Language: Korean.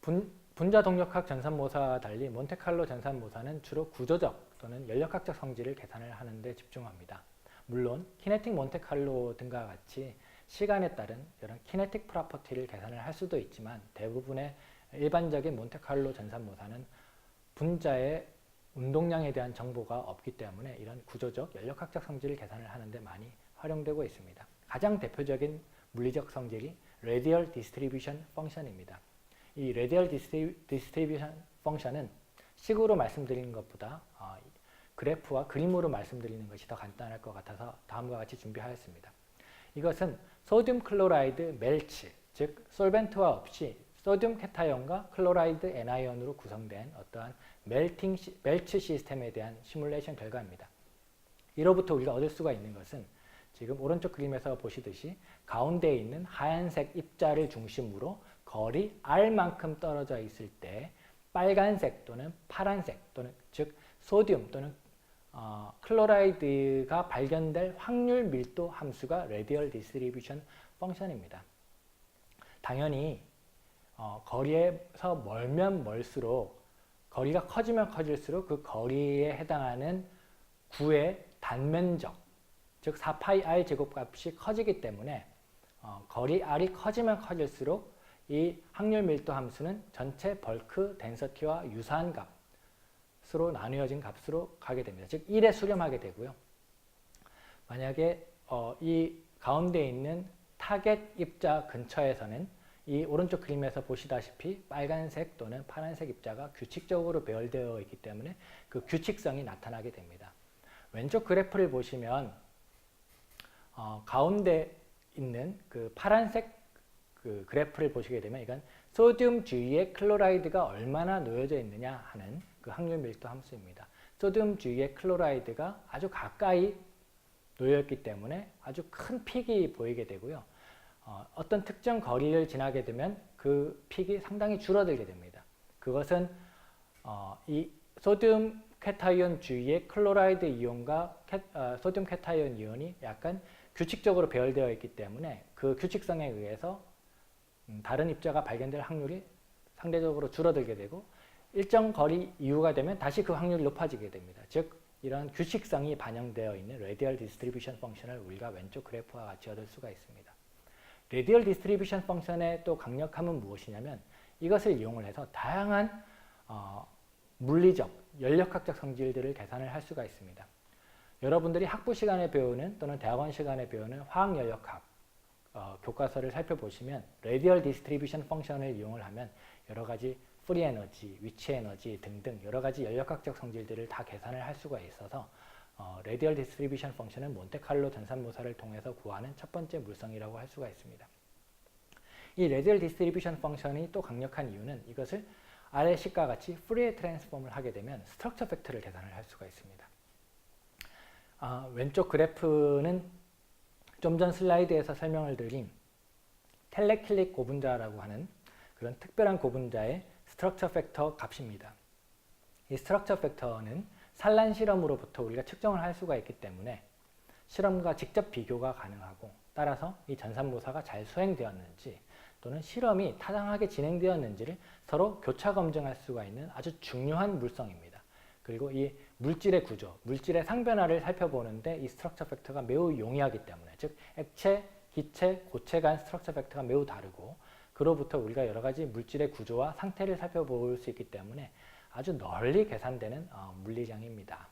분, 분자 동력학 전산모사와 달리 몬테칼로 전산모사는 주로 구조적 또는 연력학적 성질을 계산을 하는 데 집중합니다. 물론 키네틱 몬테칼로 등과 같이 시간에 따른 이런 키네틱 프로퍼티를 계산을 할 수도 있지만 대부분의 일반적인 몬테칼로 전산모사는 분자의 운동량에 대한 정보가 없기 때문에 이런 구조적 연력학적 성질을 계산을 하는데 많이 활용되고 있습니다. 가장 대표적인 물리적 성질이 radial distribution function입니다. 이 radial distribution function은 식으로 말씀드리는 것보다 어, 그래프와 그림으로 말씀드리는 것이 더 간단할 것 같아서 다음과 같이 준비하였습니다. 이것은 소듐 클로라이드 멜치, 즉 솔벤트와 없이 소듐 캐타이온과 클로라이드 애나이온으로 구성된 어떠한 멜팅 시, 멜츠 시스템에 대한 시뮬레이션 결과입니다. 이로부터 우리가 얻을 수가 있는 것은 지금 오른쪽 그림에서 보시듯이 가운데에 있는 하얀색 입자를 중심으로 거리 r만큼 떨어져 있을 때 빨간색 또는 파란색 또는 즉 소듐 또는 어, 클로라이드가 발견될 확률 밀도 함수가 radial distribution 펑션입니다. 당연히 어, 거리에서 멀면 멀수록 거리가 커지면 커질수록 그 거리에 해당하는 구의 단면적 즉 4파이 r 제곱값이 커지기 때문에 어, 거리 r이 커지면 커질수록 이 확률 밀도 함수는 전체 벌크 덴서티와 유사한 값으로 나누어진 값으로 가게 됩니다. 즉 1에 수렴하게 되고요. 만약에 어, 이 가운데 있는 타겟 입자 근처에서는 이 오른쪽 그림에서 보시다시피 빨간색 또는 파란색 입자가 규칙적으로 배열되어 있기 때문에 그 규칙성이 나타나게 됩니다. 왼쪽 그래프를 보시면 어, 가운데 있는 그 파란색 그 그래프를 보시게 되면 이건 소듐 주위에 클로라이드가 얼마나 놓여져 있느냐 하는 그 확률 밀도 함수입니다. 소듐 주위에 클로라이드가 아주 가까이 놓여있기 때문에 아주 큰 픽이 보이게 되고요. 어, 어떤 특정 거리를 지나게 되면 그 픽이 상당히 줄어들게 됩니다. 그것은 어, 이 소듐 캐타이온 주위에 클로라이드 이온과 캐, 어, 소듐 캐타이온 이온이 약간 규칙적으로 배열되어 있기 때문에 그 규칙성에 의해서 음, 다른 입자가 발견될 확률이 상대적으로 줄어들게 되고 일정 거리 이후가 되면 다시 그 확률이 높아지게 됩니다. 즉 이런 규칙성이 반영되어 있는 radial distribution 펑션을 우리가 왼쪽 그래프와 같이 얻을 수가 있습니다. radial distribution 펑션의 또 강력함은 무엇이냐면 이것을 이용을 해서 다양한 어, 물리적, 연력학적 성질들을 계산을 할 수가 있습니다. 여러분들이 학부 시간에 배우는 또는 대학원 시간에 배우는 화학연력학 어, 교과서를 살펴보시면 radial distribution 펑션을 이용을 하면 여러 가지 프리 에너지, 위치 에너지 등등 여러 가지 연력학적 성질들을 다 계산을 할 수가 있어서 어, radial distribution 펑션은 몬테칼로 전산모사를 통해서 구하는 첫 번째 물성이라고 할 수가 있습니다. 이 radial distribution 펑션이 또 강력한 이유는 이것을 아래 식과 같이 프리에 트랜스폼을 하게 되면 스트럭처 팩터를 계산을 할 수가 있습니다. 아, 왼쪽 그래프는 좀 전 슬라이드에서 설명을 드린 텔레킬릭 고분자라고 하는 그런 특별한 고분자의 스트럭처 팩터 값입니다. 이 스트럭처 팩터는 산란 실험으로부터 우리가 측정을 할 수가 있기 때문에 실험과 직접 비교가 가능하고 따라서 이 전산모사가 잘 수행되었는지 또는 실험이 타당하게 진행되었는지를 서로 교차 검증할 수가 있는 아주 중요한 물성입니다. 그리고 이 물질의 구조, 물질의 상변화를 살펴보는데 이 스트럭처 팩터가 매우 용이하기 때문에 즉 액체, 기체, 고체 간 스트럭처 팩터가 매우 다르고 그로부터 우리가 여러 가지 물질의 구조와 상태를 살펴볼 수 있기 때문에 아주 널리 계산되는 어, 물리량입니다.